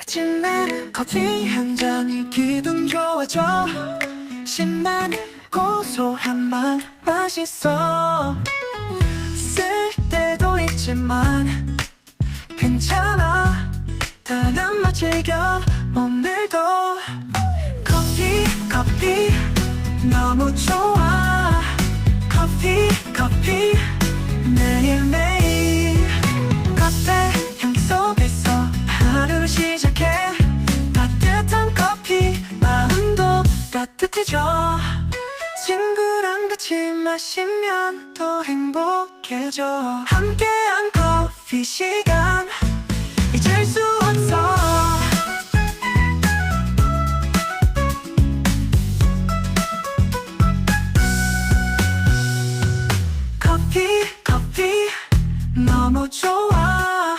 아침 내 커피 한 잔이 기분 좋아져 신난 고소한 맛 맛있어. 쓸 때도 있지만 괜찮아. 다른 맛 즐겨 오늘도. 커피 커피 너무 좋아 시작해. 따뜻한 커피 마음도 따뜻해져. 친구랑 같이 마시면 더 행복해져. 함께한 커피 시간 잊을 수 없어. 커피 커피 너무 좋아.